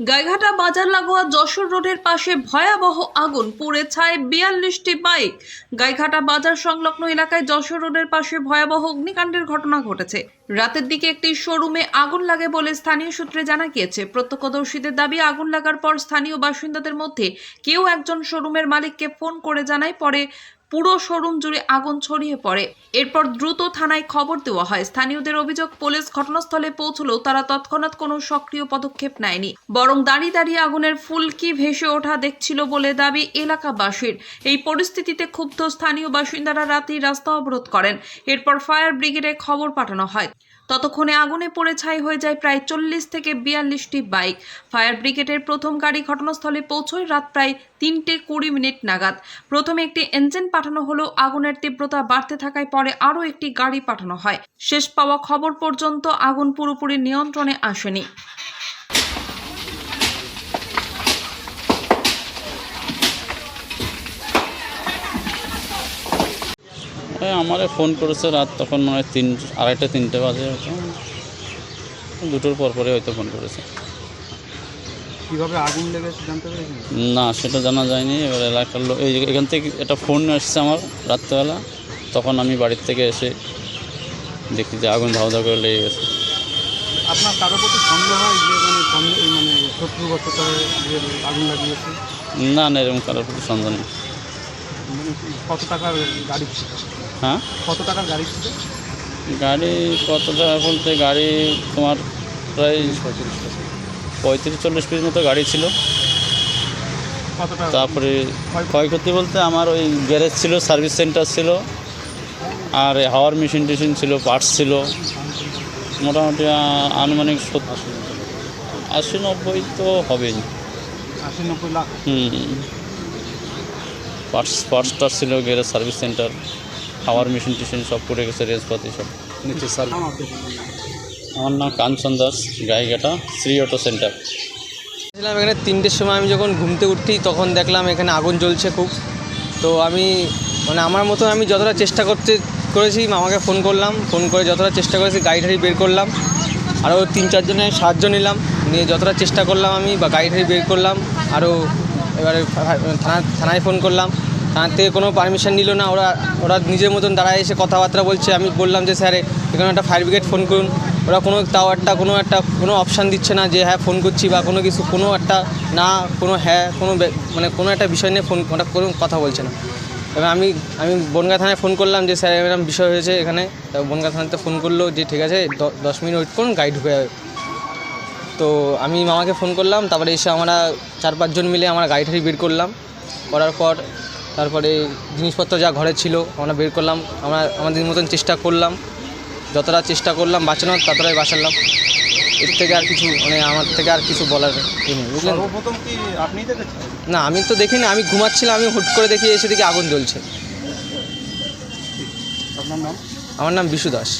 গাইঘাটা বাজার লাগোয়া যশোর রোডের পাশে ভয়াবহ আগুন, পুড়ে ছায় বিয়াল্লিশটি বাইক। গাইঘাটা বাজার সংলগ্ন এলাকায় যশোর রোডের পাশে ভয়াবহ অগ্নিকাণ্ডের ঘটনা ঘটেছে। রাতের দিকে একটি শোরুমে আগুন লাগে বলে স্থানীয় সূত্রে জানা গিয়েছে। প্রত্যক্ষদর্শীদের দাবি, আগুন লাগার পর স্থানীয় বাসিন্দাদের মধ্যে কেউ একজন শোরুমের মালিককে ফোন করে জানায়, পরে পুরো শোরুম জুড়ে আগুন ছড়িয়ে পড়ে। এরপর দ্রুত থানায় খবর দেওয়া হয়। স্থানীয়দের অভিযোগ, পুলিশ ঘটনাস্থলে পৌঁছলেও তারা তৎক্ষণাৎ কোনো সক্রিয় পদক্ষেপ নেয়নি। বরং দাঁড়িয়ে দাঁড়িয়ে আগুনের ফুলকি ভেসে ওঠা দেখছিল বলে দাবি এলাকাবাসীর। এই পরিস্থিতিতে ক্ষুব্ধ স্থানীয় বাসিন্দারা রাতেই রাস্তা অবরোধ করেন। এরপর ফায়ার ব্রিগেডে খবর পাঠানো হয়। ততক্ষণে আগুনে পড়ে ছাই হয়ে যায় প্রায় চল্লিশ থেকে বিয়াল্লিশটি বাইক। ফায়ার ব্রিগেডের প্রথম গাড়ি ঘটনাস্থলে পৌঁছয় রাত প্রায় তিনটে কুড়ি মিনিট নাগাদ। প্রথমে একটি ইঞ্জিন পাঠানো হলেও আগুনের তীব্রতা বাড়তে থাকায় পরে আরও একটি গাড়ি পাঠানো হয়। শেষ পাওয়া খবর পর্যন্ত আগুন পুরোপুরি নিয়ন্ত্রণে আসেনি। এই আমারে ফোন করেছে রাত তখন মনে হয় তিন আড়াইটা তিনটে বাজে হয়তো। দুটোর পর পরে হয়তো ফোন করেছে। কীভাবে আগুন লেগেছে জানতে পেরেছেন না সেটা জানা যায়নি। এবার এলাকার লোক এই এখান থেকে একটা ফোন এসছে আমার রাত্রেবেলা। তখন আমি বাড়ির থেকে এসে দেখি যে আগুন ধাও ধাও করে লেগে গেছে। আপনার কারও প্রতি সন্দেহ হয় যে মানে মানে শত্রুবশত আগুন লাগিয়েছে? না না এরকম কারোর প্রতি সন্দেহ নেই। মানে কত টাকার গাড়ি? হ্যাঁ? কত টাকার গাড়ি ছিল? গাড়ি কত টাকা বলতে গাড়ি তোমার প্রায় পঁয়ত্রিশ চল্লিশ পিস মতো গাড়ি ছিল। তারপরে ক্ষয়ক্ষতি? বলতে আমার ওই গ্যারেজ ছিল সার্ভিস সেন্টার ছিল আর হাওয়ার মেশিন টেশিন ছিল পার্টস ছিল। মোটামুটি আনুমানিক সত্তর আশি নব্বই তো হবেই। আশি নব্বই লাখ। হুম। পার্টস পার্টস ছিল গ্যারেজ সার্ভিস সেন্টার হাওয়ার মেশিন টেশিন সব পড়ে গেছে রেঞ্জপাতি সব নিচে সার আমার নাম কাঞ্চন দাস গাইঘাটা শ্রী অটো সেন্টার। ছিলাম এখানে তিনটের সময় আমি যখন ঘুমতে উঠি তখন দেখলাম এখানে আগুন জ্বলছে খুব। তো আমি মানে আমার মতো আমি যতটা চেষ্টা করতে করেছি মামাকে ফোন করলাম ফোন করে যতটা চেষ্টা করেছি গাড়ি ঠাড়ি বের করলাম। আরও তিন চারজনের সাহায্য নিলাম নিয়ে যতটা চেষ্টা করলাম আমি বা গাড়ি ঠাড়ি বের করলাম আরও এবারে থানা থানায় ফোন করলাম। থানার থেকে কোনো পারমিশন নিল না। ওরা ওরা নিজের মতন দাঁড়ায় এসে কথাবার্তা বলছে। আমি বললাম যে, স্যার, এখানে একটা ফায়ার ব্রিগেড ফোন করুন। ওরা কোনো, তাও একটা, কোনো একটা, কোনো অপশান দিচ্ছে না যে হ্যাঁ ফোন করছি বা কোনো কিছু, কোনো একটা না, কোনো হ্যাঁ কোনো মানে কোনো একটা বিষয় নিয়ে ফোন ওটা কোনো কথা বলছে না। এবার আমি আমি বনগা থানায় ফোন করলাম যে, স্যার, এরকম বিষয় হয়েছে এখানে। বনগা থানাতে ফোন করল যে, ঠিক আছে দশ মিনিট ওয়েট করুন গাড়ি ঢুকে যাবে। তো আমি মামাকে ফোন করলাম। তারপরে এসে আমরা চার পাঁচজন মিলে আমরা গাড়ি বের করলাম। করার পর তারপরে জিনিসপত্র যা ঘরে ছিল আমরা বের করলাম। আমরা আমাদের মতন চেষ্টা করলাম। যতটা চেষ্টা করলাম বাঁচানোর ততটাই বাঁচালাম। এর থেকে আর কিছু মানে আমার থেকে আর কিছু বলার নেই বুঝলেন? না আমি তো দেখিনি আমি ঘুমাচ্ছিলাম আমি হুট করে দেখি এসে দেখি আগুন জ্বলছে। আমার নাম বিশু দাস।